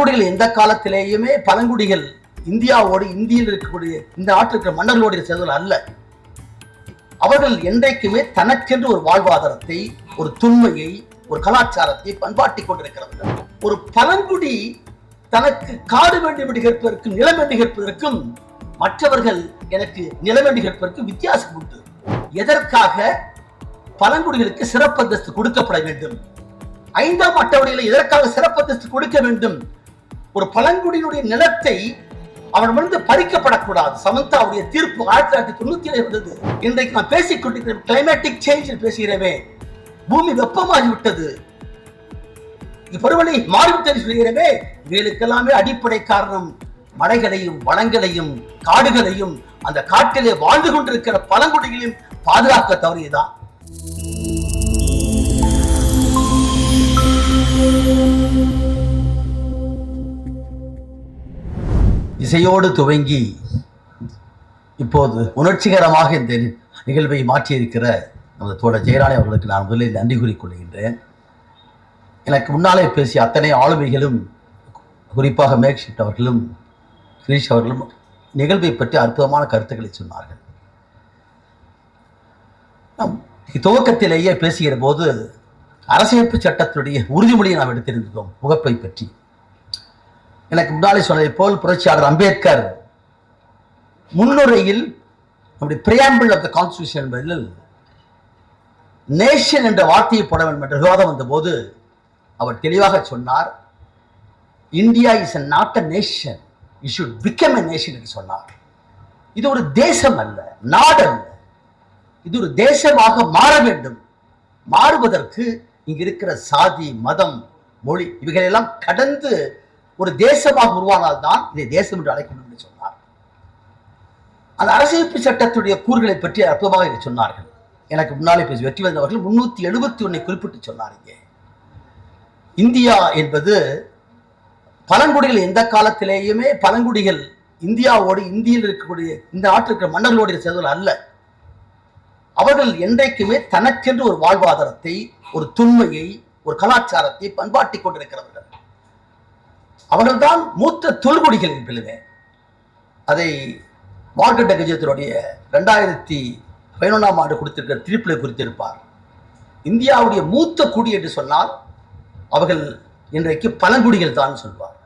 பழங்குடிகள் எந்த காலத்திலேயுமே பழங்குடிகள் இந்தியாவோடு இந்தியில் இருக்கக்கூடிய இந்த நாட்டில் இருக்கிற மன்னர்களுடைய சேர்ந்தவர்கள் அல்ல. அவர்கள் என்றைக்குமே தனக்கென்று ஒரு வாழ்வாதாரத்தை ஒரு துண்மையை ஒரு கலாச்சாரத்தை பண்பாட்டி கொண்டிருக்கிறார்கள். ஒரு பழங்குடி தனக்கு காடு வேண்டி வேண்டி கேட்பதற்கும் நிலம் வேண்டி கேட்பதற்கும் மற்றவர்கள் எனக்கு நிலம் வேண்டி கேட்பதற்கும் வித்தியாசம் உண்டு. எதற்காக பழங்குடிகளுக்கு சிறப்பு அந்தஸ்து கொடுக்கப்பட வேண்டும்? ஐந்தாம் அட்டவணையில் எதற்காக சிறப்பு அந்தஸ்து கொடுக்க வேண்டும்? ஒரு பழங்குடியினுடைய நிலத்தை அவனிடமிருந்து பறிக்கப்படக்கூடாது. சமந்தாவுடைய தீர்ப்பு ஆயிரத்தி தொள்ளாயிரத்தி தொண்ணூத்தி ஏழு இருந்தது இன்றைக்கு நான் பேசிக் கொண்டிருக்கிற கிளைமேட்டிக் சேஞ்ச் பேசுகிறவே பூமி வெப்பமாகி விட்டது இப்பருவனை மாறிவிட்டது சொல்கிறவே இவைகளுக்கெல்லாமே அடிப்படை காரணம் மலைகளையும் வளங்களையும் காடுகளையும் அந்த காட்டிலே வாழ்ந்து கொண்டிருக்கிற பழங்குடிகளையும் பாதுகாக்க தவறியதான் இசையோடு துவங்கி இப்போது உணர்ச்சிகரமாக இந்த நிகழ்வை மாற்றியிருக்கிற நமது தோழர் ஜெயராணி அவர்களுக்கு நான் முதலில் நன்றி கூறிக்கொள்கின்றேன் எனக்கு முன்னாலே பேசிய அத்தனை ஆளுமைகளும் குறிப்பாக மேக்ஷிப்ட் அவர்களும் கிரீஷ் அவர்களும் நிகழ்வை பற்றி அற்புதமான கருத்துக்களை சொன்னார்கள். நாம் துவக்கத்திலேயே பேசுகிற போது அரசியமைப்பு சட்டத்துடைய உறுதிமொழியை நாம் எடுத்திருந்தோம் முகப்பை பற்றி. எனக்கு முன்னாலே சொன்னதை போல் புரட்சியாளர் அம்பேத்கர் முன்னுரையில் நம்முடைய பிரியாம்பிள் ஆஃப் த கான்ஸ்டியூஷன் என்பதில் நேஷன் என்ற வார்த்தையை போட வேண்டும் என்ற விவாதம் வந்தபோது அவர் தெளிவாக சொன்னார் India is a not a nation you should become a nation என்று சொன்னார். இது ஒரு தேசம் அல்ல நாடு அல்ல. இது ஒரு தேசமாக மாற வேண்டும். மாறுவதற்கு இங்க இருக்கிற சாதி மதம் மொழி இவைகளெல்லாம் கடந்து ஒரு தேசமாக உருவானால்தான் இதை தேசம் என்று அழைக்க என்று சொன்னார். அந்த அரசியலமைப்பு சட்டத்துடைய கூறுகளை பற்றி அற்புதமாக இதை சொன்னார்கள். எனக்கு முன்னாலே பேசி வெற்றி வந்தவர்கள் முன்னூத்தி எழுபத்தி ஒன்னை குறிப்பிட்டு சொன்னார் இங்கே. இந்தியா என்பது பழங்குடிகள் எந்த காலத்திலேயுமே பழங்குடிகள் இந்தியாவோடு இந்தியில் இருக்கக்கூடிய இந்த நாட்டில் இருக்கிற மன்னர்களோடு சேர்ந்தவர்கள் அல்ல. அவர்கள் என்றைக்குமே தனக்கென்று ஒரு வாழ்வாதாரத்தை ஒரு துண்மையை ஒரு கலாச்சாரத்தை பண்பாட்டி கொண்டிருக்கிறவர்கள். அவர்கள்தான் மூத்த தொல்குடிகள் என்பதிலே அதை மார்க்கெட்ட கஜத்தினுடைய ரெண்டாயிரத்தி பதினொன்றாம் ஆண்டு கொடுத்திருக்கிற தீர்ப்பில் குறித்திருப்பார். இந்தியாவுடைய மூத்த குடி என்று சொன்னால் அவர்கள் இன்றைக்கு பழங்குடிகள் தான் சொல்வார்.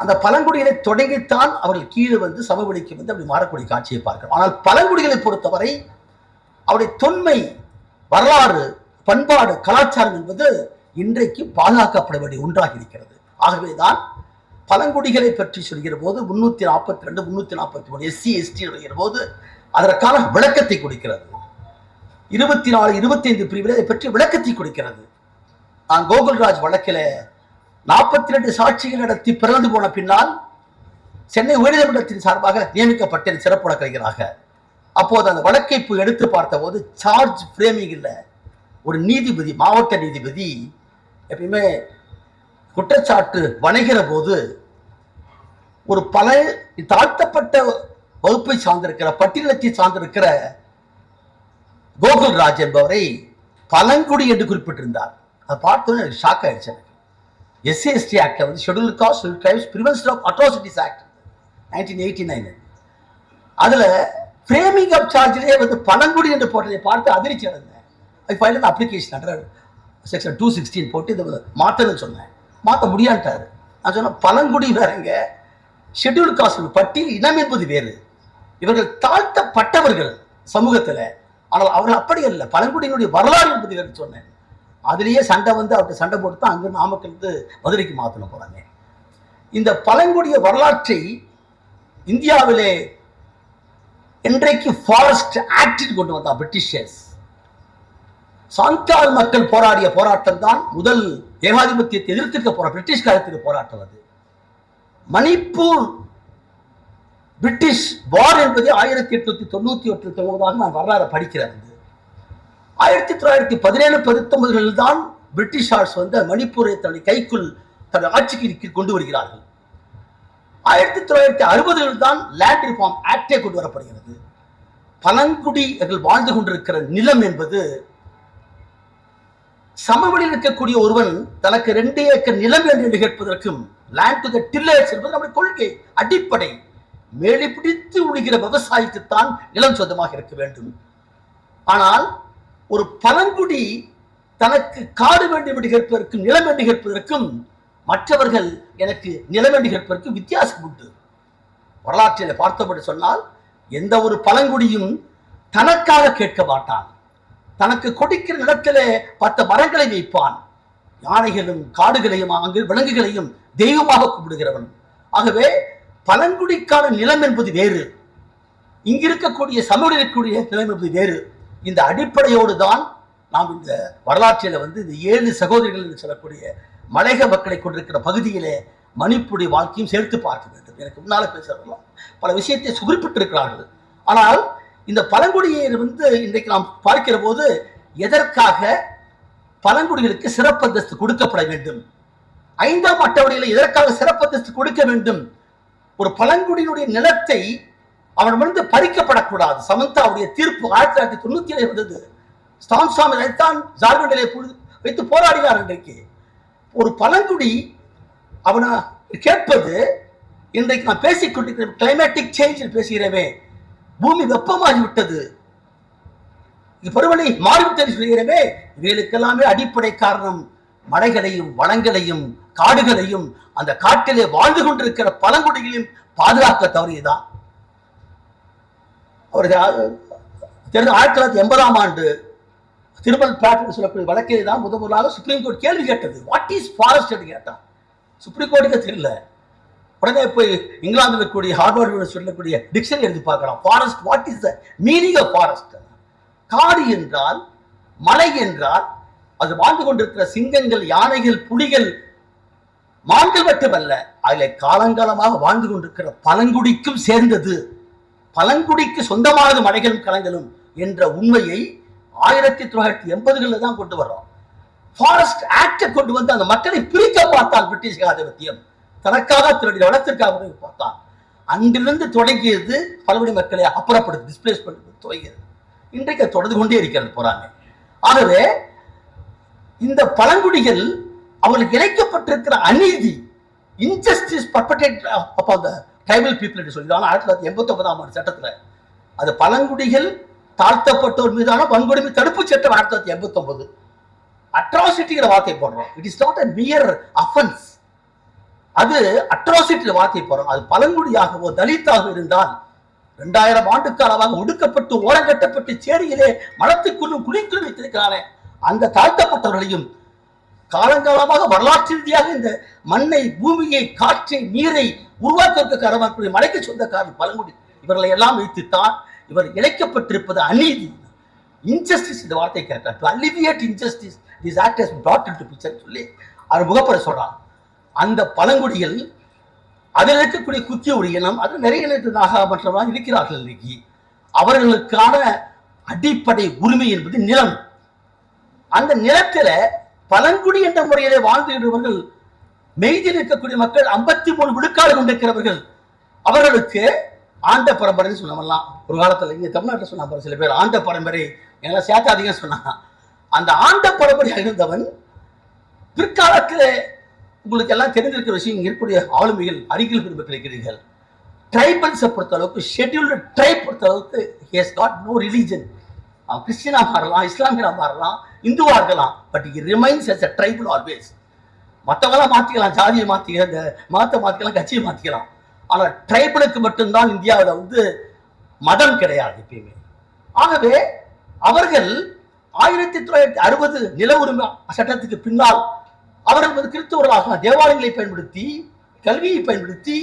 அந்த பழங்குடிகளை தொடங்கித்தான் அவர்கள் கீழே வந்து சமவெளிக்கு வந்து அப்படி மாறக்கூடிய காட்சியை பார்க்கிறோம். ஆனால் பழங்குடிகளை பொறுத்தவரை அவருடைய தொன்மை வரலாறு பண்பாடு கலாச்சாரம் என்பது இன்றைக்கு பாதுகாக்கப்பட வேண்டிய ஒன்றாக இருக்கிறது. ஆகவேதான் பழங்குடிகளை பற்றி சொல்கிற போது முன்னூத்தி நாற்பத்தி ரெண்டு முன்னூத்தி நாற்பத்தி மூணு எஸ்சி எஸ்டி சொல்கிற போது அதற்கான விளக்கத்தை கொடுக்கிறது. இருபத்தி நாலு இருபத்தி ஐந்து பிரிவில் இதை பற்றி விளக்கத்தை கொடுக்கிறது. நான் கோகுல்ராஜ் வழக்கில் நாற்பத்தி ரெண்டு சாட்சிகள் நடத்தி பிறந்து போன பின்னால் சென்னை உயர்நீதிமன்றத்தின் சார்பாக நியமிக்கப்பட்டேன் சிறப்பு வழக்கறிஞராக அப்போது அந்த வழக்கை போய் எடுத்து பார்த்த போது சார்ஜ் ஃப்ரேமிங் இல்லை ஒரு நீதிபதி மாவட்ட நீதிபதி எப்பயுமே குற்றச்சாட்டு வணைகிற போது ஒரு பல தாழ்த்தப்பட்ட வகுப்பை சார்ந்திருக்கிற பட்டியலத்தை சார்ந்திருக்கிற கோகுல்ராஜ் என்பவரை பழங்குடி என்று குறிப்பிட்டிருந்தார். அதை பார்த்தோன்னு எனக்கு ஷாக் ஆயிடுச்சு எனக்கு. எஸ்சி எஸ்டி ஆக்ட் வந்து schedule caste crimes prevention of atrocities act nineteen eighty nine அதில் ஃப்ரேமிங் அப் சார்ஜிலே வந்து பழங்குடி என்று போட்டதை பார்த்து அதிர்ச்சி அடைந்தேன். அது file application under section two sixteen போட்டு இதை மாற்றணும்னு சொன்னேன். மாற்ற முடியான்ட்டாரு நான் சொன்னேன் பழங்குடி வேறங்க ஷெட்யூல் காஸ்ட் பட்டியல் இனம் என்பது வேறு. இவர்கள் தாழ்த்தப்பட்டவர்கள் சமூகத்தில். ஆனால் அவர்கள் அப்படி அல்ல பழங்குடியினுடைய வரலாறு என்பது வேறு சொன்னேன். அதுலேயே சண்டை வந்து அவர்கிட்ட சண்டை போட்டு தான் அங்கே நாமக்கல் இருந்து மதுரைக்கு மாற்றணும் போகிறாங்க இந்த பழங்குடிய வரலாற்றை இந்தியாவிலே என்றைக்கு ஃபாரஸ்ட் ஆக்டில் கொண்டு வந்தா பிரிட்டிஷர்ஸ் சாந்தால் மக்கள் போராடிய போராட்டம் தான் முதல் ஏகாதிபத்தியத்தை எதிர்த்திருக்க போற பிரிட்டிஷ் காலத்துக்கு போராட்டம் அது. மணிப்பூர் பிரிட்டிஷ் வார் என்பது ஆயிரத்தி எட்நூத்தி தொண்ணூத்தி எட்டு தொண்ணூறாக நான் வரலாறு படிக்கிறேன் ஆயிரத்தி தொள்ளாயிரத்தி பதினேழு பத்தொன்பதுகளில் தான் பிரிட்டிஷார்ஸ் வந்து மணிப்பூரை தன்னுடைய கைக்குள் தன் ஆட்சிக்கு கொண்டு வருகிறார்கள். ஆயிரத்தி தொள்ளாயிரத்தி அறுபதுகளில் தான் லேண்ட் ரிஃபார்ம் ஆக்டே கொண்டு வரப்படுகிறது. பழங்குடிகள் வாழ்ந்து கொண்டிருக்கிற நிலம் என்பது சமவெளியில் இருக்கக்கூடிய ஒருவன் தனக்கு ரெண்டு ஏக்கர் நிலம் என்று கேட்பதற்கும் லேண்ட் டு த டில்லர்ஸ் என்பது நம்முடைய கொள்கை அடிப்படை. மேலே பிடித்து உழுகிற விவசாயிக்குத்தான் நிலம் சொந்தமாக இருக்க வேண்டும். ஆனால் ஒரு பழங்குடி தனக்கு காடு வேண்டும் என்று கேட்பதற்கும் நிலம் என்று கேட்பதற்கும் மற்றவர்கள் எனக்கு நிலம் என்று கேட்பதற்கும் வித்தியாசம் உண்டு. வரலாற்றில் பார்த்தபடி சொன்னால் எந்த ஒரு பழங்குடியும் தனக்காக கேட்க மாட்டான். தனக்கு கொடுக்கிற நிலத்திலே பத்து மரங்களை வைப்பான் யானைகளும் காடுகளையும் அங்கு விலங்குகளையும் தெய்வமாக கும்பிடுகிறவன். ஆகவே பழங்குடிக்கான நிலம் என்பது வேறு. இங்கிருக்கக்கூடிய சமூக இருக்கக்கூடிய நிலம் என்பது வேறு. இந்த அடிப்படையோடு தான் நாம் இந்த வரலாற்றில் வந்து இந்த ஏழு சகோதரிகள் என்று சொல்லக்கூடிய மலையக மக்களை கொண்டிருக்கிற பகுதியிலே மணிப்புடைய வாழ்க்கையும் சேர்த்து பார்க்க வேண்டும். எனக்கு முன்னால் பேசுறதெல்லாம் பல விஷயத்தை குறிப்பிட்டிருக்கிறார்கள் ஆனால் இந்த பழங்குடியை வந்து இன்றைக்கு நாம் பார்க்கிற போது எதற்காக பழங்குடிகளுக்கு சிறப்பந்தஸ்து கொடுக்கப்பட வேண்டும்? ஐந்தாம் அட்டவணையில் எதற்காக சிறப்பந்தஸ்து கொடுக்க வேண்டும்? ஒரு பழங்குடியினுடைய நிலத்தை அவனிடமிருந்து பறிக்கப்படக்கூடாது. சமந்தாவுடைய தீர்ப்பு ஆயிரத்தி தொள்ளாயிரத்தி தொண்ணூத்தி ஏழு வந்தது. ஸ்டான் சுவாமி அதைத்தான் ஜார்க்கண்டிலே வைத்து போராடினார் இன்றைக்கு. ஒரு பழங்குடி அவனை கேட்பது இன்றைக்கு நான் பேசிக்கொண்டிருக்கிறேன் கிளைமேட்டிக் சேஞ்ச் பேசுகிறவே பூமி வெப்பமாகி விட்டது இது பருவனை மாறிவிட்டது சொல்கிறவே இவைகளுக்கெல்லாமே அடிப்படை காரணம் மலைகளையும் வளங்களையும் காடுகளையும் அந்த காட்டிலே வாழ்ந்து கொண்டிருக்கிற பழங்குடிகளையும் பாதுகாக்க தவறியதான் அவர்கள் தெரிந்த ஆயிரத்தி தொள்ளாயிரத்தி எண்பதாம் ஆண்டு திருமல் பிளாட் சொல்லக்கூடிய வழக்கில் தான் முதல் முதலாக சுப்ரீம் கோர்ட் கேள்வி கேட்டது. வாட் இஸ் ஃபாரஸ்ட் என்று கேட்டான். சுப்ரீம் கோர்ட்டுக்கு தெரியல. உடனே போய் இங்கிலாந்துல இருக்கக்கூடிய ஹார்வர்ட் யூனிவர்சிட்டியில் சொல்லக்கூடிய டிக்ஷனரி எடுத்து பார்க்கலாம். Forest what is the meaning of forest காடு என்றால் மலை என்றால் அது வாழ்ந்து கொண்டிருக்கிற சிங்கங்கள் யானைகள் புலிகள் மான்கள் மட்டுமல்ல அதில் காலங்காலமாக வாழ்ந்து கொண்டிருக்கிற பழங்குடிக்கும் சேர்ந்தது. பழங்குடிக்கு சொந்தமானது மலைகளும் கலங்களும் என்ற உண்மையை ஆயிரத்தி தொள்ளாயிரத்தி எண்பதுகளில் தான் கொண்டு வர்றோம். ஃபாரஸ்ட் ஆக்டை கொண்டு வந்து அந்த மக்களை பிரிக்க பார்த்தால் பிரிட்டிஷ் ஆதிபத்தியம். தனக்காக திருடி வளத்திற்காக பார்த்தான். அங்கிருந்து தொடங்கியது பழங்குடி மக்களை அப்புறப்படுத்து டிஸ்பிளேஸ் பண்ணி துவங்கியது. இன்றைக்கு தொடர்ந்து கொண்டே இருக்கிறது போறாங்க. ஆகவே இந்த பழங்குடிகள் அவர்களுக்கு இழைக்கப்பட்டிருக்கிற அநீதி இன்ஜஸ்டிஸ் பர்பட்டேட் அப்போ அந்த ட்ரைபல் பீப்புள் என்று சொல்லி ஆயிரத்தி தொள்ளாயிரத்தி எண்பத்தி ஒன்பதாம் ஆண்டு சட்டத்தில் அது பழங்குடிகள் தாழ்த்தப்பட்டோர் மீதான வன்கொடுமை தடுப்பு சட்டம் ஆயிரத்தி தொள்ளாயிரத்தி எண்பத்தி ஒன்பது அட்ராசிட்டிங்கிற வார்த்தை போடுறோம். It is not a mere offence அது அட்ராசிட்டியில் வார்த்தை போகிறோம் அது பழங்குடியாகவோ தலித்தாக இருந்தால் ரெண்டாயிரம் ஆண்டு காலமாக ஒடுக்கப்பட்டு ஓரங்கட்டப்பட்டு சேரியிலே மனத்துக்குள்ளும் குழிக்குள் வைத்திருக்கிறானே. அந்த தாழ்த்தப்பட்டவர்களையும் காலங்காலமாக வரலாற்று ரீதியாக இந்த மண்ணை பூமியை காற்றை நீரை உருவாக்குவதற்கு காரணமாக மலைக்கு சொந்தக்காரன் பழங்குடி. இவர்களை எல்லாம் வைத்துத்தான் இவர் இழைக்கப்பட்டிருப்பது அநீதி. இன்ஜஸ்டிஸ் இந்த வார்த்தை கேட்டார் to alleviate injustice this act has brought into சொல்லி அவர் முகப்பட சொல்றாங்க அந்த பழங்குடிகள் அதில் இருக்கக்கூடிய குக்கிய ஒரு இனம் அது நிறைய இனத்தினாக மற்றவர்களாக இருக்கிறார்கள் இன்னைக்கு. அவர்களுக்கான அடிப்படை உரிமை என்பது நிலம். அந்த நிலத்தில பழங்குடி என்ற முறையிலே வாழ்ந்துகிறவர்கள் மெய்தில் இருக்கக்கூடிய மக்கள் ஐம்பத்தி மூணு விழுக்காடு கொண்டிருக்கிறவர்கள். அவர்களுக்கு ஆண்ட பரம்பரைன்னு சொல்லலாம். ஒரு காலத்தில் இங்கே தமிழ்நாட்டில் சொன்னாங்க சில பேர் ஆண்ட பரம்பரை. எல்லாம் சேர்த்தாதீங்க சொன்னாங்க. அந்த ஆண்ட பரம்பரையாக இருந்தவன் பிற்காலத்தில் உங்களுக்கு எல்லாம் தெரிஞ்சிருக்கிற விஷயம் இங்க இருக்கக்கூடிய ஆளுமைகள் அருகில் விரும்ப கிடைக்கிறீர்கள் ட்ரைபல்ஸை பொறுத்த அளவுக்கு ஷெட்யூல்டு ட்ரைப் பொறுத்த அளவுக்கு ஹேஸ் காட் நோ ரிலீஜன் அவன் கிறிஸ்டினா மாறலாம் இஸ்லாமியாக மாறலாம் இந்துவாக இருக்கலாம் but he remains as a tribal always மற்றவங்களாம் மாற்றிக்கலாம் ஜாதியை மாற்றிக்கலாம் இந்த மதத்தை மாற்றிக்கலாம் கட்சியை மாற்றிக்கலாம் ஆனால் ட்ரைபிளுக்கு மட்டும்தான் இந்தியாவில் வந்து மதம் கிடையாது எப்பயுமே. ஆகவே அவர்கள் ஆயிரத்தி தொள்ளாயிரத்தி அறுபது நில உரிமை சட்டத்துக்கு பின்னால் அவர்கள் வந்து கிறிஸ்தவர்களாக தேவாலயங்களை பயன்படுத்தி கல்வியை பயன்படுத்தி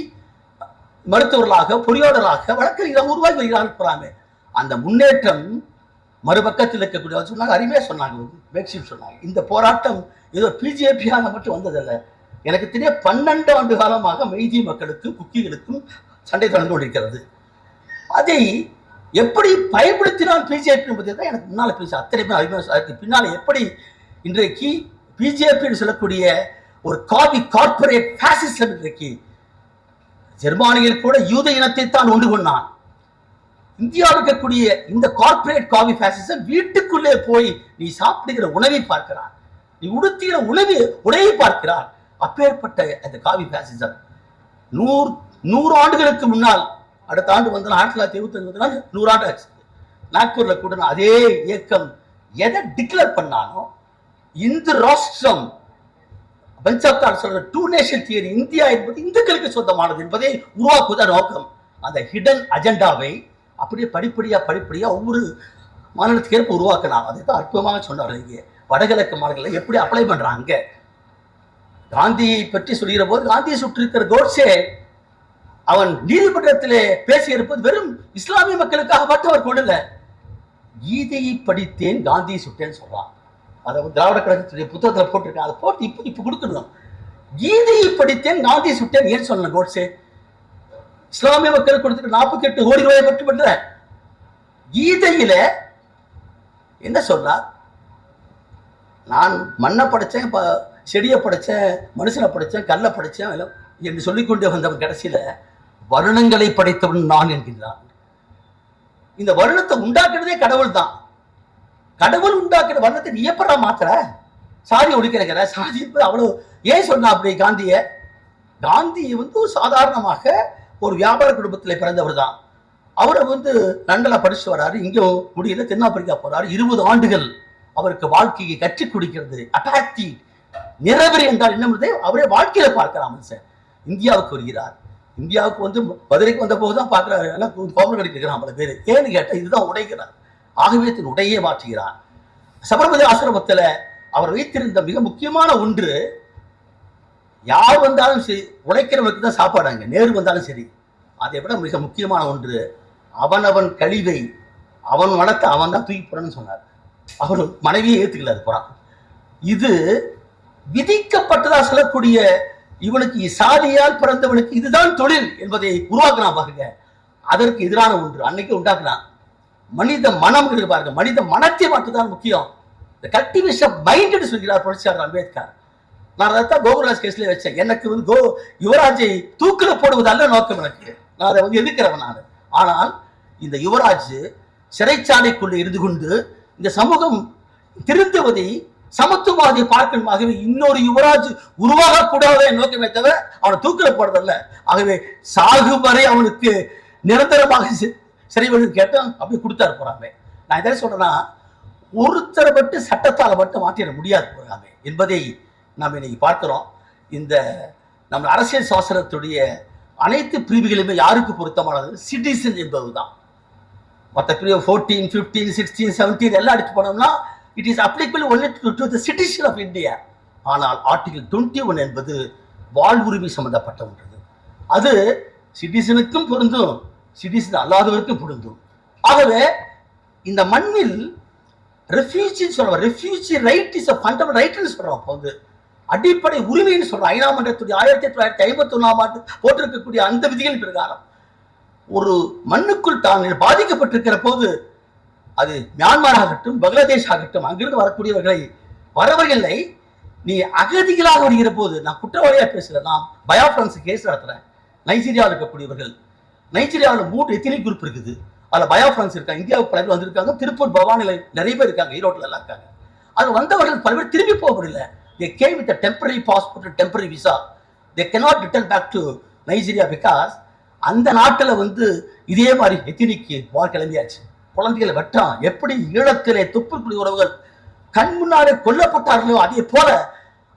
மருத்துவர்களாக பொறியாளராக வழக்கறிஞராக உருவாகி வருகிறார்கள் அந்த முன்னேற்றம் மறுபக்கத்தில் இருக்கக்கூடிய சொன்னாங்க அருமையாக சொன்னாங்க மேக்சிம் சொன்னாங்க. இந்த போராட்டம் ஏதோ பிஜேபியாக மட்டும் வந்ததல்ல. எனக்கு தெரிய பன்னெண்டு ஆண்டு காலமாக மெய்தி மக்களுக்கும் குக்கிகளுக்கும் சண்டை தொடர்ந்து கொண்டிருக்கிறது. அதை எப்படி பயன்படுத்தினால் பிஜேபி என்பதை தான் எனக்கு முன்னால் பேச அத்தனை பேர் அருமையாக பின்னால் எப்படி இன்றைக்கு பிஜேபின்னு சொல்லக்கூடிய ஒரு காபி கார்ப்பரேட் ஃபேசிசம் இன்றைக்கு ஜெர்மானியில் கூட யூத இனத்தை தான் ஒன்று கொண்டான் இந்தியாவில் இருக்கக்கூடிய இந்த கார்ப்பரேட் காபி ஃபேசிசம் வீட்டுக்குள்ளே போய் நீ சாப்பிடுகிற உணவை பார்க்கிறான் நீ உடுத்துகிற உணவு உடையை பார்க்கிறார். அப்பேற்பட்ட அந்த காவி பேசிசர் நூறு நூறு ஆண்டுகளுக்கு முன்னால் அடுத்த ஆண்டு வந்து ஆயிரத்தி தொள்ளாயிரத்தி எழுபத்தி அஞ்சு நூறு ஆண்டு ஆச்சு. நாக்பூரில் கூட அதே இயக்கம் எதை டிக்ளேர் பண்ணாலும் இந்து ராஷ்டிரம். பஞ்சாப்தார் சொல்ற டூ நேஷன் தியரி இந்தியா என்பது இந்துக்களுக்கு சொந்தமானது என்பதை உருவாக்குவத நோக்கம். அந்த ஹிடன் அஜெண்டாவை அப்படியே படிப்படியா படிப்படியா ஒவ்வொரு மாநிலத்துக்கு ஏற்ப உருவாக்கலாம் அதை தான் அற்புதமாக சொன்னார் இங்கே. வடகிழக்கு மாநிலங்களில் எப்படி அப்ளை பண்றாங்க காந்தியை பற்றி சொல்கிற போது காந்தியை சுற்றிருக்கிற கோட்ஸே அவன் நீதிமன்றத்திலே பேசியிருப்பது வெறும் இஸ்லாமிய மக்களுக்காக மட்டும் அவர் கொள்ளல கீதையை படித்தேன் காந்தியை சுட்டேன்னு சொல்றான். அதை திராவிட கழகத்துடைய புத்தகத்தில் போட்டிருக்கேன். அதை போட்டு இப்போ இப்போ கொடுத்துடணும் கீதையை படித்தேன் காந்தியை சுட்டேன் ஏன் சொல்லணும் கோட்ஸே? இஸ்லாமிய மக்கள் கொடுத்துட்டு நாற்பத்தி எட்டு கோடி ரூபாயை பற்றி பண்ற கீதையில என்ன சொன்னார் நான் மண்ணை படைச்சேன் இப்போ செடியை படைச்சேன் மனுஷனை படைச்சேன் கல்லை படைச்சேன் எல்லாம் என்று சொல்லிக்கொண்டே வந்தவன் கடைசியில வருணங்களை படைத்தவன் நான் என்கின்றான். இந்த வருணத்தை உண்டாக்குறதே கடவுள் தான் கடவுள் உண்டாக்கிற வர்ணத்தை நீ எப்படா மாத்துற? சாதி ஒழிக்கிறங்கிற சாதி அவ்வளவு ஏன் சொன்னா அப்படி காந்திய? காந்தி வந்து சாதாரணமாக ஒரு வியாபார குடும்பத்தில் பிறந்தவர் தான் அவரை வந்து லண்டனில் படிச்சு வராரு இங்கே முடியல தென்னாப்பிரிக்கா போறாரு. இருபது ஆண்டுகள் அவருக்கு வாழ்க்கையை கற்றுக் கொடுக்கிறது. அட்டாக்டி நிறவரி என்றால் என்ன அவரே வாழ்க்கையில பார்க்கலாம் சார் இந்தியாவுக்கு வருகிறார். இந்தியாவுக்கு வந்து மதுரைக்கு வந்த போது தான் பார்க்குறாரு. எல்லாம் கோபுரம் கிடைக்கிறான் பல பேர். ஏன்னு கேட்டால் இதுதான் உடைக்கிறார். ஆகவே தன் உடையே மாற்றுகிறார். சபர்மதி ஆசிரமத்தில் அவர் வைத்திருந்த மிக முக்கியமான ஒன்று யார் வந்தாலும் சரி உழைக்கிறவனுக்கு தான் சாப்பாடாங்க நேரு வந்தாலும் சரி அதை விட மிக முக்கியமான ஒன்று அவனவன் கழிவை அவன் வளர்த்த அவன் தான் தூக்கி போறன்னு சொன்னார். அவர் மனைவியை ஏத்துக்கல அது புறம் இது விதிக்கப்பட்டதா சொல்லக்கூடிய இவனுக்கு சாதியால் பிறந்தவனுக்கு இதுதான் தொழில் என்பதை உருவாக்கினான் பாருங்க. அதற்கு எதிரான ஒன்று. அன்னைக்கு உண்டாக்குனான் மனித மனம் இருக்கு பாருங்க. மனித மனத்தை மட்டும்தான் முக்கியம். இந்த கல்டிவேஷன் மைண்ட் சொல்கிறார் புரட்சியாளர் அம்பேத்கர். நான் அதைத்தான் கோகுல்ராஜ் கேஸ்ல வச்சேன். எனக்கு வந்து கோ யுவராஜை தூக்கில போடுவதால நோக்கம் எனக்கு. நான் அதை வந்து எதிர்க்கிறவன் நான். ஆனால் இந்த யுவராஜ் சிறைச்சாலைக்குள்ளே இருந்து கொண்டு இந்த சமூகம் திருந்துவதை பார்க்கணும். ஆகவே இன்னொரு யுவராஜ் உருவாகக்கூடாத நோக்கமே தவிர அவனை தூக்கில போடுறதில்ல. ஆகவே சாகும் வரை அவனுக்கு நிரந்தரமாக சரி சிறை கேட்டோம் அப்படி கொடுத்தாரு போறாமே நான் எதாவது சொல்றேன்னா ஒருத்தரை மட்டும் சட்டத்தால் மட்டும் மாற்றிட முடியாது போறாமே என்பதை நாம் இன்னைக்கு பார்க்கிறோம். இந்த நம்ம அரசியல் சாசனத்துடைய அனைத்து பிரிவுகளுமே யாருக்கு பொருத்தமானது? சிட்டிசன் என்பதுதான் மற்ற பிரிவு ஃபோர்டீன் ஃபிஃப்டீன் சிக்ஸ்டீன் செவன்டீன் எல்லாம் அடிச்சு போனோம்னா it is applicable only to the citizen of India ஆனால் ஆர்டிகல் டுவெண்ட்டி ஒன் என்பது வாழ்வுரிமை சம்பந்தப்பட்ட ஒன்று அது சிட்டிசனுக்கும் பொருந்தும். சிட்டிசன் அல்லாதவருக்கு பொருந்தும் ஆகவே இந்த மண்ணில் ரெஃப்யூஜின்னு சொல்றோம். Refugee right is a fundamental ரைட்னு சொல்றோம் அப்போ வந்து. அடிப்படை உரிமைன்னு சொல்றோம். ஐநா மன்றத்துடைய ஆயிரத்தி தொள்ளாயிரத்தி ஐம்பத்தி ஒன்றாம் ஆண்டு போட்டிருக்கக்கூடிய அந்த விதிகள் பிரகாரம். ஒரு மண்ணுக்குள் தான் பாதிக்கப்பட்டிருக்கிற போது அது மியான்மர் ஆகட்டும் பங்களாதேஷ் ஆகட்டும் அங்கிருந்து வரக்கூடியவர்களை வரவர்களை நீ அகதிகளாக வருகிற போது நான் குற்றவாளியாக பேசுகிறேன் நான் பயோஃப்ரான்ஸ் கேஸ் நடத்துறேன். நைஜீரியாவில் இருக்கக்கூடியவர்கள் நைஜீரியாவில் மூன்று எத்தினி குரூப் இருக்குது. அதில் பயோ பயோஃப்ரான்ஸ் இருக்காங்க இந்தியாவுக்கு பல பேர் வந்திருக்காங்க திருப்பூர் பவானியில் நிறைய பேர் இருக்காங்க ஈரோட்டில் எல்லாம் இருக்காங்க. அது வந்தவர்கள் பல பேர் திரும்பி போக முடியல. They came with temporary passport temporary visa they cannot return back to Nigeria because அந்த நாட்டில் வந்து இதே மாதிரி எத்தினிக்கு வார் கிளம்பியாச்சு. குழந்தைகளை வெட்டான் எப்படி ஈழத்திலே துப்புக்குடி உறவுகள் கண் முன்னாலே கொல்லப்பட்டார்களோ அதே போல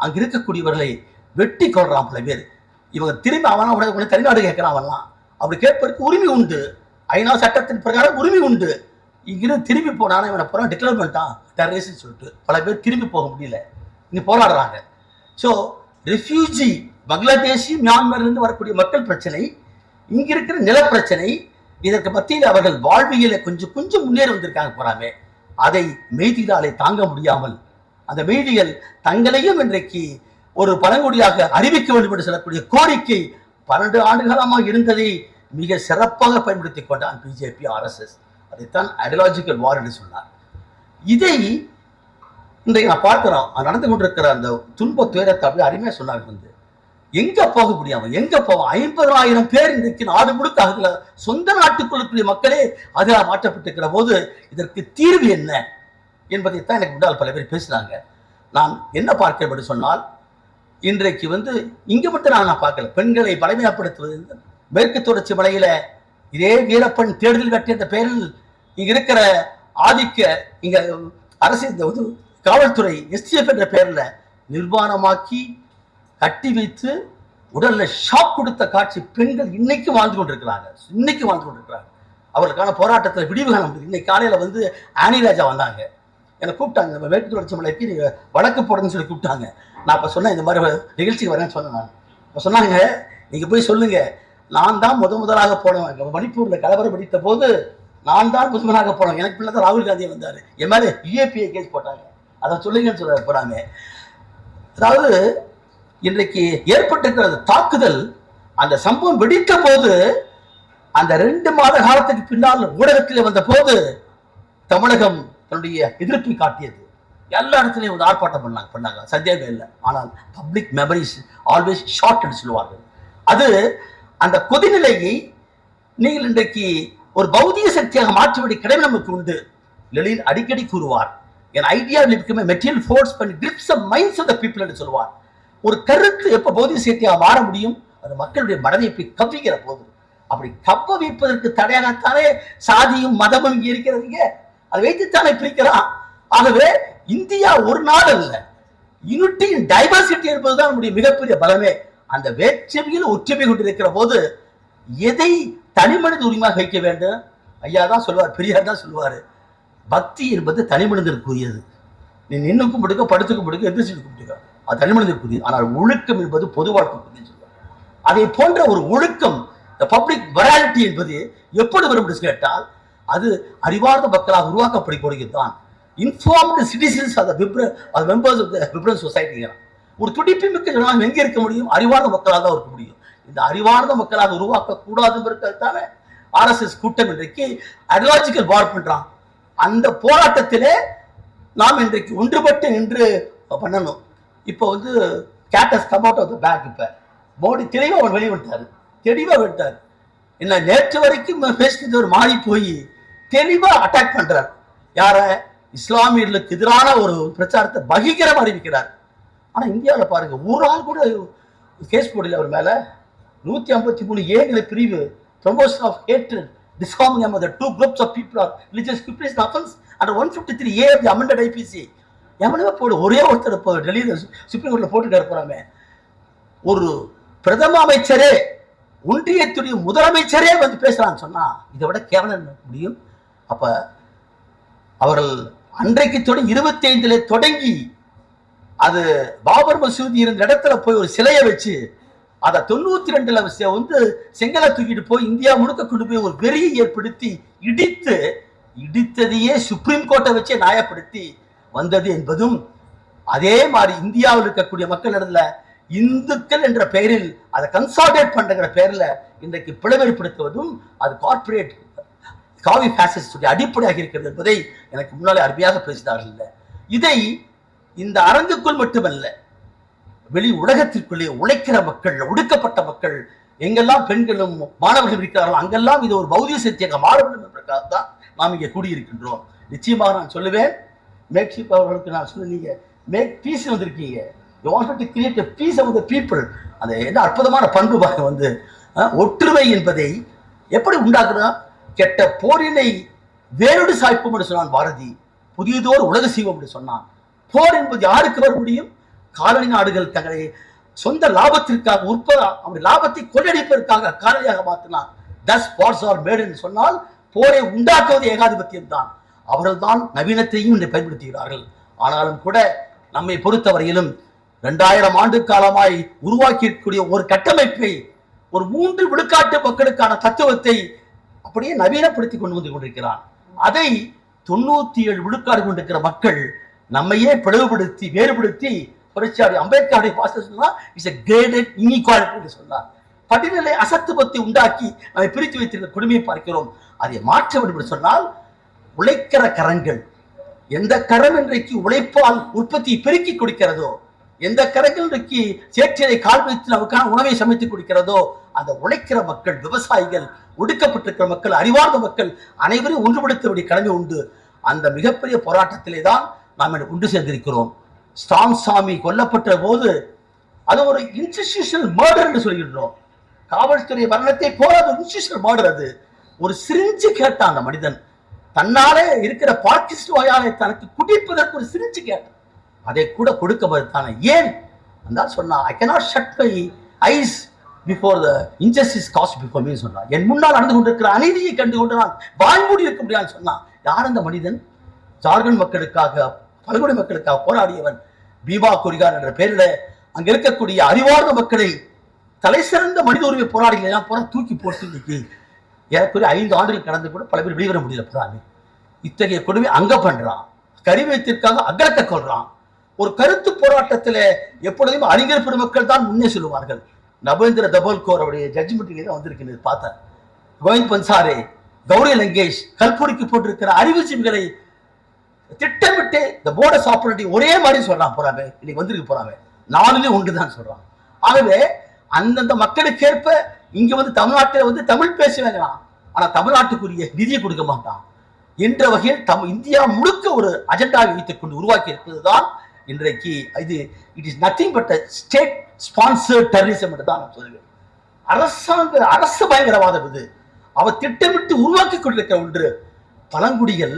அங்க இருக்கக்கூடியவர்களை வெட்டி கொள்றான் பல பேர். இவங்க திரும்பி அவனா உடனே தனிநாடு கேட்கிறான் அவன்லாம். அப்படி கேட்பதற்கு உரிமை உண்டு. ஐநா சட்டத்தின் பிரகாரம் உரிமை உண்டு. இங்கிருந்து திரும்பி போனாலும் இவனை புறம் டிக்ளேர் பண்ணிட்டான் டெரரிஸ்ட்னு சொல்லிட்டு பல பேர் திரும்பி போக முடியல. இன்னும் போராடுறாங்க. ஸோ ரெஃப்யூஜி பங்களாதேஷி மியான்மர்லேருந்து வரக்கூடிய மக்கள் பிரச்சனை இங்கே இருக்கிற நிலப்பிரச்சனை இதற்கு மத்தியில் அவர்கள் வாழ்வியல கொஞ்சம் கொஞ்சம் முன்னேறி வந்திருக்காங்க போறாமே அதை மெய்திகளாலே தாங்க முடியாமல் அந்த மெய்திகள் தங்களையும் இன்றைக்கு ஒரு பழங்குடியாக அறிவிக்க வேண்டும் என்று சொல்லக்கூடிய கோரிக்கை பன்னெண்டு ஆண்டுகாலமாக இருந்ததை மிக சிறப்பாக பயன்படுத்தி கொண்டான் பிஜேபி ஆர்எஸ்எஸ் அதைத்தான் ஐடியாலஜிக்கல் வார் என்று சொன்னார். இதை இன்றைக்கு நான் பார்க்குறோம். நடந்து கொண்டிருக்கிற அந்த துன்ப துயரத்தை அப்படியே அருமையாக சொன்னாங்க வந்து. எங்கே போக முடியாமல் எங்கே போவோம் ஐம்பதாயிரம் பேர் இன்றைக்கு நாடு முழுக்க அதில் சொந்த நாட்டுக்குள்ளக்கூடிய மக்களே அதில் மாற்றப்பட்டிருக்கிற போது இதற்கு தீர்வு என்ன என்பதைத்தான் எனக்கு முன்னால் பல பேர் பேசினாங்க. நான் என்ன பார்க்கிறேன் என்று சொன்னால் இன்றைக்கு வந்து இங்கே மட்டும் நான் நான் பார்க்கல. பெண்களை பலவீனப்படுத்துவது வந்து மேற்கு தொடர்ச்சி மலையில இதே வீரப்பன் தேடுதல் கட்டி என்ற பெயரில் இங்க இருக்கிற ஆதிக்க இங்க அரசு இந்த காவல்துறை எஸ்டிஎஃப் என்ற பெயர்ல நிர்வாணமாக்கி கட்டி வைத்து உடல்ல ஷாக் கொடுத்த காட்சி பெண்கள் இன்னைக்கு வாழ்ந்து கொண்டிருக்கிறாங்க. இன்னைக்கு வாழ்ந்து கொண்டிருக்கிறாங்க. அவர்களுக்கான போராட்டத்தில் விடிவு காண முடியுது இன்னைக்கு காலையில வந்து ஆனி ராஜா வந்தாங்க. என்னை கூப்பிட்டாங்க. நம்ம மேற்கு தொடர்ச்சி மலைக்கு நீங்க வழக்கு போடுறதுன்னு சொல்லி கூப்பிட்டாங்க. நான் அப்போ சொன்னேன் இந்த மாதிரி நிகழ்ச்சிக்கு வரேன்னு சொன்னேன் நான். அப்ப சொன்னாங்க நீங்கள் போய் சொல்லுங்கள் நான் தான் முத முதலாக போனவன். மணிப்பூரில் கலவரம் பிடித்த போது நான் தான் முதலாக போனேன் எனக்கு பிள்ளை தான் ராகுல் காந்தி வந்தார். என் மேலே யூஏபிஐ கேஸ் போட்டாங்க. அதை சொல்லுங்கன்னு சொல்ல போகிறாங்க அதாவது இன்றைக்கு ஏற்பட்டிருக்கிற அந்த தாக்குதல் அந்த சம்பவம் வெடித்த போது அந்த ரெண்டு மாத காலத்துக்கு பின்னால் ஊடகத்தில் வந்த போது தமிழகம் தன்னுடைய எதிர்ப்பை காட்டியது. எல்லா இடத்துலையும் வந்து ஆர்ப்பாட்டம் பண்ணாங்க பண்ணாங்க. சந்தேகம் இல்லை. ஆனால் பப்ளிக் மெமரிஸ் ஆல்வேஸ் ஷார்ட் சொல்லுவார்கள். அது அந்த கொதிநிலையை நீங்கள் இன்றைக்கு ஒரு பௌதிக சக்தியாக மாற்றுவதை கடமை நமக்கு உண்டு. லெலின் அடிக்கடி கூறுவார். என் ஐடியா இருக்குமே மெட்டீரியல் ஃபோர்ஸ் பண்ணி grips minds of the people என்று சொல்லுவார். ஒரு கருத்து எப்போ பௌதிக சக்தியாக மாற முடியும்? அது மக்களுடைய மனதை போய் கவ்விக்கிற போது. அப்படி கப்ப வைப்பதற்கு தடையாகத்தானே சாதியும் மதமும் இங்கே இருக்கிறதுங்க அதை வைத்துத்தானே பிரிக்கிறான் ஆகவே இந்தியா ஒரு நாடு அல்ல யூனிட்டி டைவர்சிட்டி என்பதுதான் நம்முடைய மிகப்பெரிய பலமே. அந்த வேற்றுமையில் ஒற்றுமை கொண்டிருக்கிற போது எதை தனிமனித உரிமையாக வைக்க வேண்டும்? ஐயா தான் சொல்லுவார் பெரியார் தான் சொல்வார் பக்தி என்பது தனிமனிதனுக்குரியது நீ நின்று கும்பிடுக்க படுத்துக்கும் கும்பிடுக்க எதிர்த்து கும்பிடுக்க அது தனிமனிதனுக்குரியது ஆனால் ஒழுக்கம் என்பது பொது வாழ்க்கைக்குரியது சொல்லுவார் அதை போன்ற ஒரு ஒழுக்கம் இந்த பப்ளிக் வெராலிட்டி என்பது எப்படி வரும் என்று கேட்டால் அது அறிவார்ந்த மக்களாக உருவாக்கப்படுகிறது தான் informed citizens of vibrant members of the vibrant society ஒரு துடிப்பு மிக்க ஜனநாயகம் எங்கே இருக்க முடியும்? அறிவார்ந்த மக்களாக தான் இருக்க முடியும். இந்த அறிவார்ந்த மக்களாக உருவாக்கக்கூடாதுங்கிறதுக்கான ஆர்எஸ்எஸ் கூட்டம் இன்றைக்கு ஐடியாலஜிக்கல் வார் பண்ணுறான் அந்த போராட்டத்திலே நாம் இன்றைக்கு ஒன்றுபட்டு நின்று பண்ணணும். இப்போ வந்து cats come out of the bag இப்போ. மோடி தெளிவாக அவர் வெளியே விட்டார் தெளிவாக விட்டார். என்ன நேற்று வரைக்கும் பேசினது ஒரு மாறி போய் தெளிவாக அட்டாக் பண்றார். யார? இஸ்லாமியர்களுக்கு எதிரான ஒரு பிரச்சாரத்தை பகிரமாக அறிவிக்கிறார் ஆனா இந்தியாவில் பாருங்க ஒரு ஆள் கூட கேஸ் போடல அவர் மேல. நூத்தி ஐம்பத்தி மூணு ஏழு பிரிவு promotion of hatred disharmony among the two groups of people or religious people is an offense under 153 A of the amended IPC எவனுமே போடு ஒரே ஒருத்தர் இப்போ டெல்லியில் சுப்ரீம் கோர்ட்டில் போட்டுட்டு போறாமே ஒரு பிரதம அமைச்சரே ஒன்றியத்துடைய முதலமைச்சரே வந்து பேசுறான்னு சொன்னா இதை விட கேவலம் என்ன? முடியும்? அப்ப அவர்கள் அன்றைக்கு தொடங்கி இருபத்தி ஐந்துல தொடங்கி அது பாபர் மசூதி இருந்த இடத்துல போய் ஒரு சிலையை வச்சு அதை தொண்ணூத்தி ரெண்டுல வந்து செங்கலை தூக்கிட்டு போய் இந்தியா முழுக்க கொண்டு போய் ஒரு வெறியை ஏற்படுத்தி இடித்து இடித்ததையே சுப்ரீம் கோர்ட்டை வச்சே நியாயப்படுத்தி வந்தது என்பதும் அதே மாதிரி இந்தியாவில் இருக்கக்கூடிய மக்களிடத்துல இந்துக்கள் என்ற பெயரில் அதை கன்சால்டேட் பண்ணுற பெயரில் இன்றைக்கு பிளவேற்படுத்துவதும் அது கார்ப்பரேட் காவி ஃபேசிஸ்டுடைய அடிப்படையாக இருக்கிறது என்பதை எனக்கு முன்னாலே அருமையாக பேசினார்கள். இல்லை இதை இந்த அரங்குக்குள் மட்டுமல்ல வெளி உலகத்திற்குள்ளே உழைக்கிற மக்கள் ஒடுக்கப்பட்ட மக்கள் எங்கெல்லாம் பெண்களும் மாணவர்கள் இருக்கிறார்கள் அங்கெல்லாம் இது ஒரு பௌதிக சக்தியாக மாற வேண்டும் என்பதற்காக தான் நாம் இங்கே கூடியிருக்கின்றோம். நிச்சயமாக நான் சொல்லுவேன். மேக்ஷிப் அவர்களுக்கு நான் சொல்ல நீங்க மேக் பீஸ் வந்திருக்கீங்க. You want to create peace of the people அது என்ன அற்புதமான பண்பு பாருங்க வந்து ஒற்றுமை என்பதை எப்படி உண்டாக்குறோம் கெட்ட போரினை வேறொரு சாய்ப்போம் என்று சொன்னான் பாரதி. புதியதோர் உலக செய்வோம் என்று சொன்னான். போர் என்பது யாருக்கு வர முடியும்? காலனி நாடுகள் தங்களை சொந்த லாபத்திற்காக உற்பத அவருடைய லாபத்தை கொள்ளடிப்பதற்காக காலனியாக மாற்றினார். தஸ் ஆர் மேட் என்று சொன்னால் போரை உண்டாக்குவது ஏகாதிபத்தியம் தான். அவர்கள் தான் நவீனத்தையும் இன்று பயன்படுத்துகிறார்கள். ஆனாலும் கூட நம்மை பொறுத்தவரையிலும் இரண்டாயிரம் ஆண்டு காலமாய் உருவாக்கியிருக்கக்கூடிய ஒரு கட்டமைப்பை ஒரு மூன்று விழுக்காட்டு மக்களுக்கான தத்துவத்தை அப்படியே நவீனப்படுத்தி கொண்டு வந்து கொண்டிருக்கிறான் அதை தொண்ணூத்தி ஏழு விழுக்காடு கொண்டிருக்கிற மக்கள் நம்மையே பிளவுபடுத்தி வேறுபடுத்தி புரட்சியாளர் அம்பேத்கருடைய பாச சொன்னா இஸ் இட்ஸ் கிரேடட் இன்இக்வாலிட்டி சொன்னார். படிநிலை அசத்துவத்தை உண்டாக்கி நம்மை பிரித்து வைத்திருக்கிற கொடுமையை பார்க்கிறோம். அதை மாற்ற வேண்டும் என்று சொன்னால் உழைக்கிற கரங்கள். எந்த கரம் இன்றைக்கு உழைப்பால் உற்பத்தியை பெருக்கி கொடுக்கிறதோ எந்த கரங்கள் இன்றைக்கு சேற்றிலை கால் வைத்து நமக்கான உணவை சமைத்து கொடுக்கிறதோ அந்த உழைக்கிற மக்கள் விவசாயிகள் ஒடுக்கப்பட்டிருக்கிற மக்கள் அறிவார்ந்த மக்கள் அனைவரையும் ஒன்றுபடுத்த வேண்டிய கடமை உண்டு அந்த மிகப்பெரிய போராட்டத்திலே தான் நாம் இன்று கொண்டு சேர்ந்திருக்கிறோம். ஸ்டாம் சாமி கொல்லப்பட்ட போது அது ஒரு இன்ஸ்டிடியூஷனல் மர்டர் என்று சொல்கின்றோம். காவல்துறை மரணத்தை போல அது இன்ஸ்டிடியூஷனல் மர்டர் அது. ஒரு சிரிஞ்சு கேட்டான் அந்த மனிதன். தன்னாலே இருக்கிற பார்க்கிஸ்ட் வாயாலை தனக்கு குடிப்பதற்கு ஒரு சிரிஞ்சு கேட்டான். அதை கூட கொடுக்க மறுத்தான ஏன்? அந்த சொன்னா I cannot shut my eyes before the injustice caste before mean சொன்னான் என் முன்னால் நடந்து கொண்டிருக்கிற அநீதியை கண்டு கொண்டு நான் வாய்மூடி இருக்க முடியாதுன்னு சொன்னான் யார் அந்த மனிதன்? ஜார்க்கண்ட் மக்களுக்காக பழங்குடி மக்களுக்காக போராடியவன் பீபா குரிகார் என்ற பெயரில் அங்க இருக்கக்கூடிய அறிவார்ந்த மக்களை தலை சிறந்த மனித உரிமை போராளிகளை எல்லாம் தூக்கி போட்டு இன்னைக்கு ஏறக்குறைய ஐந்து ஆண்டுகள் கடந்து கூட பல பேர் வெளிவர முடியல போறாங்க. இத்தகைய கொடுமை அங்க பண்றான். கருவியத்திற்காக அகலத்தை கொள்றான் ஒரு கருத்து போராட்டத்தில் எப்பொழுதும் அறிஞர் பெருமக்கள் தான் முன்னே சொல்லுவார்கள். நபேந்திர தபோல்கோர் அவருடைய ஜட்ஜ்மெண்ட்டிலே தான் வந்திருக்கிறது பார்த்தேன் கோவிந்த் பன்சாரே கௌரி லங்கேஷ் கல்பூரிக்கு போட்டிருக்கிற அறிவுஜீவிகளை திட்டமிட்டு இந்த போர்டஸ் ஆப்பரேட்டி ஒரே மாதிரி சொல்றான் போறாங்க இன்னைக்கு வந்திருக்க போறாமே நாலுமே ஒன்று தான் சொல்றான். ஆகவே அந்தந்த மக்களுக்கேற்ப இங்க வந்து தமிழ்நாட்டில் வந்து தமிழ் பேச வேண்டாம். ஆனா தமிழ்நாட்டுக்குரிய நிதியை கொடுக்க மாட்டான். என்ற வகையில் தம் இந்தியா முழுக்க ஒரு அஜெண்டாவை வைத்துக் கொண்டு உருவாக்கி இருப்பதுதான் இன்றைக்கு இது it is nothing but state sponsor terrorism என்று தான் நான் சொல்லுவேன். அரசாங்க அரசு பயங்கரவாதம் இது. அவ திட்டமிட்டு உருவாக்கி கொண்டிருக்கிற ஒன்று பழங்குடிகள்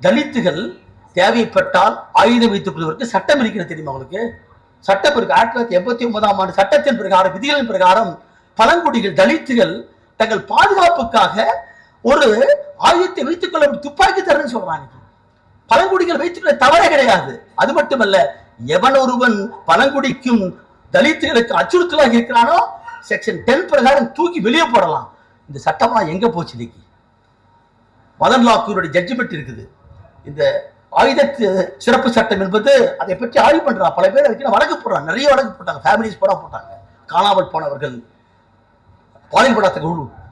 தலித்துகள் தேவைப்பட்டால் ஆயுதம் வைத்துக் கொள்வதற்கு சட்டம் இருக்கிறது தெரியுமா உங்களுக்கு? சட்டம் இருக்கு ஆயிரத்தி தொள்ளாயிரத்தி எண்பத்தி ஒன்பதாம் ஆண்டு சட்டத்தின் பிரகாரம் விதிகளின் பிரகாரம் பழங்குடிகள் தலித்துகள் தங்கள் பாதுகாப்புக்காக ஒரு ஆயுதத்தை வைத்துக் கொள்ள துப்பாக்கி தரேன்னு சொல்றாங்க. பழங்குடிகள் வைத்துக் தவறே கிடையாது. அது மட்டுமல்ல எவன் ஒருவன் பழங்குடிக்கும் தலித்துகளுக்கு அச்சுறுத்தலாக இருக்கிறானோ செக்ஷன் டென் பிரகாரம் தூக்கி வெளியே போடலாம். இந்த சட்டம்லாம் எங்க போச்சு இன்னைக்கு? மதன் லாக்கூருடைய ஜட்ஜ்மெண்ட் இருக்குது. இந்த ஆயுத சிறப்பு சட்டம் என்பது அதை பற்றி ஆய்வு பண்றான் பல பேர் அதுக்கு வழக்கு போடுறாங்க. நிறைய வழக்கு போட்டாங்க. ஃபேமிலிஸ் போட போட்டாங்க. காணாமல் போனவர்கள் பாலியல் படத்துக்கு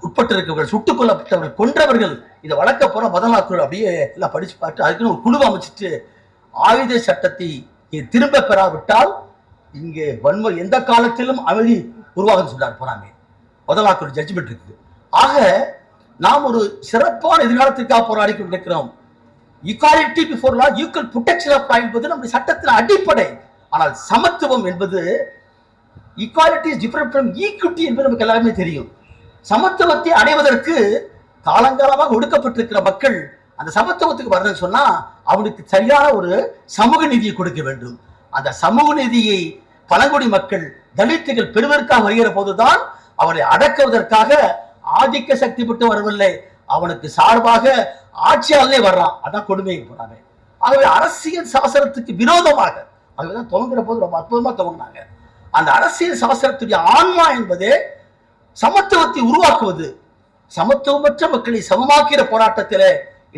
உட்பட்டு இருக்கவர்கள் சுட்டுக் கொல்லப்பட்டவர்கள் கொன்றவர்கள் இதை வழக்க போற மதன் அப்படியே எல்லாம் படிச்சு பார்த்து அதுக்குன்னு ஒரு குழு அமைச்சிட்டு ஆயுத சட்டத்தை திரும்ப பெறாவிட்டால் இங்கே வன்முறை எந்த காலத்திலும் அமைதி உருவாகும் சொல்றார் போறாமே. முதலாக்கு ஜட்ஜ்மெண்ட் இருக்குது. ஆக நாம் ஒரு சிறப்பான எதிர்காலத்திற்காக போராடி கொண்டிருக்கிறோம். Equality before law equal protection of என்பது நம்முடைய சட்டத்தின் அடிப்படை. ஆனால் சமத்துவம் என்பது equality is different from equity என்பது நமக்கு எல்லாருமே தெரியும். சமத்துவத்தை அடைவதற்கு காலங்காலமாக ஒடுக்கப்பட்டிருக்கிற மக்கள் அந்த சமத்துவத்துக்கு வரணும்னு சொன்னா அவனுக்கு சரியான ஒரு சமூக நீதியை கொடுக்க வேண்டும். அந்த சமூக நீதியை பழங்குடி மக்கள் தலித்துகள் பெறுவதற்காக வருகிற போதுதான் அவரை அடக்குவதற்காக ஆதிக்க சக்தி விட்டு வரவில்லை. அவனுக்கு சார்பாக ஆட்சியாளனே வர்றான். அதான் கொடுமை போறாங்க ஆகவே அரசியல் சாசனத்துக்கு விரோதமாக அதுதான் துவங்குற போது ரொம்ப அற்புதமா துவங்கினாங்க. அந்த அரசியல் சாஸ்திரத்துடைய ஆன்மா என்பதே சமத்துவத்தை உருவாக்குவது. சமத்துவமற்ற மக்களை சமமாக்கிற போராட்டத்தில்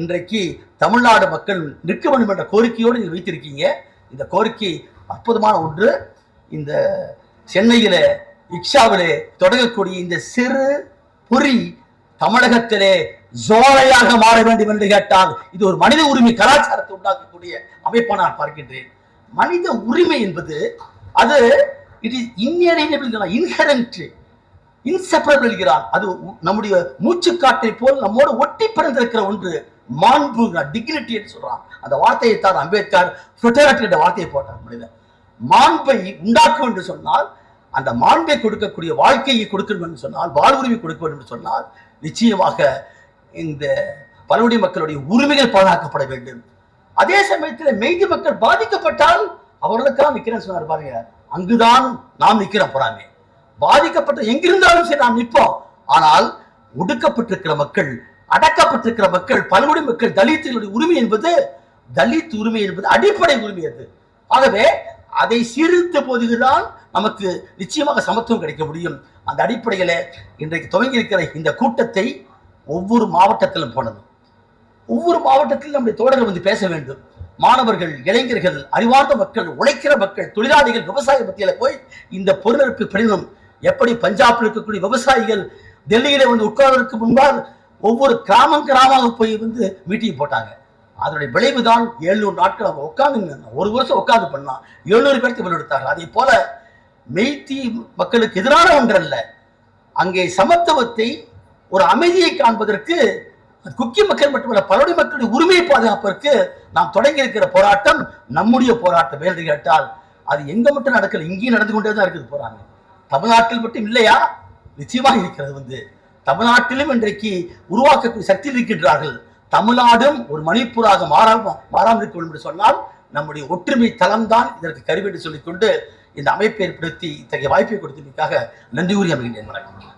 இன்றைக்கு தமிழ்நாடு மக்கள் நிற்க வேண்டும் என்ற கோரிக்கையோடு நீங்கள் வைத்திருக்கீங்க. இந்த கோரிக்கை அற்புதமான ஒன்று. இந்த சென்னையில் இக்ஷாவிலே தொடங்கக்கூடிய இந்த சிறு பொறி தமிழகத்திலே ஜோலையாக மாற வேண்டும் என்று கேட்டால் இது ஒரு மனித உரிமை கலாச்சாரத்தை உண்டாக்கக்கூடிய அமைப்பை நான் பார்க்கின்றேன். மனித உரிமை என்பது அது it is inalienable inherent inseparable என்கிறான் அது நம்முடைய நம்முடைய மூச்சுக்காற்றை போல் நம்மோடு ஒட்டி பிறந்திருக்கிற ஒன்று மாண்பு டிக்னிட்டி என்று சொல்றான் அந்த வார்த்தையை தான் அம்பேத்கர் என்ற வார்த்தையை போட்டார் முடியல மாண்பை உண்டாக்கும் என்று சொன்னால் அந்த மாண்பை கொடுக்கக்கூடிய வாழ்க்கையை கொடுக்கணும் என்று சொன்னால் வாழ்வுரிமை கொடுக்க வேண்டும் என்று சொன்னால் நிச்சயமாக இந்த பழங்குடி மக்களுடைய உரிமைகள் பாதுகாக்கப்பட வேண்டும். அதே சமயத்தில் மெய்தி மக்கள் பாதிக்கப்பட்டால் அவர்களுக்காக நிக்கிறேன்னு சொன்னார் பாருங்க. அங்குதான் நாம் நிற்கிற போறாமே. பாதிக்கப்பட்ட எங்கிருந்தாலும் சரி நாம் நிற்போம். ஆனால் ஒடுக்கப்பட்டிருக்கிற மக்கள் அடக்கப்பட்டிருக்கிற மக்கள் பழங்குடி மக்கள் தலித்துகளுடைய உரிமை என்பது தலித் உரிமை என்பது அடிப்படை உரிமை அது. ஆகவே அதை சீர்திருத்த போதுதான் நமக்கு நிச்சயமாக சமத்துவம் கிடைக்க முடியும். அந்த அடிப்படையில் இன்றைக்கு துவங்கி இருக்கிற இந்த கூட்டத்தை ஒவ்வொரு மாவட்டத்திலும் போடணும். ஒவ்வொரு மாவட்டத்திலும் நம்முடைய தோழர்கள் வந்து பேச வேண்டும். மாணவர்கள் இளைஞர்கள் அறிவார்ந்த மக்கள் உழைக்கிற மக்கள் தொழிலாளிகள் விவசாய மத்தியில போய் இந்த பொருளெடுப்பு படிவம் எப்படி பஞ்சாப்ல இருக்கக்கூடிய விவசாயிகள் டெல்லியில வந்து உட்கார்வதற்கு முன்பால் ஒவ்வொரு கிராமம் கிராமமாக போய் வந்து மீட்டிங் போட்டாங்க. அதனுடைய விளைவு தான் எழுநூறு நாட்கள் அவங்க உட்காந்து ஒரு வருஷம் உட்காந்து பண்ணலாம் எழுநூறு பேருக்கு வெளியெடுத்தார்கள் அதே போல மெய்த்தி மக்களுக்கு எதிரான ஒன்றல்ல. அங்கே சமத்துவத்தை ஒரு அமைதியை காண்பதற்கு குக்கி மக்கள் மட்டுமல்ல பலருடைய மக்களுடைய உரிமையை பாதுகாப்பதற்கு நாம் தொடங்கி இருக்கிற போராட்டம் நம்முடைய போராட்டம். என்று கேட்டால் அது எங்க மட்டும் நடக்கல இங்கேயும் நடந்து கொண்டே தான் இருக்குது போறாங்க தமிழ்நாட்டில் மட்டும் இல்லையா? நிச்சயமாக இருக்கிறது வந்து. தமிழ்நாட்டிலும் இன்றைக்கு உருவாக்கக்கூடிய சக்தியில் இருக்கின்றார்கள். தமிழ்நாடும் ஒரு மணிப்பூராக மாறாம மாறாமல் இருக்க வேண்டும் என்று சொன்னால் நம்முடைய ஒற்றுமை தளம்தான் இதற்கு கருவி என்று சொல்லிக்கொண்டு இந்த அமைப்பை ஏற்படுத்தி இத்தகைய வாய்ப்பை கொடுத்ததுக்காக நன்றி கூறி அமைகின்றேன். வணக்கம்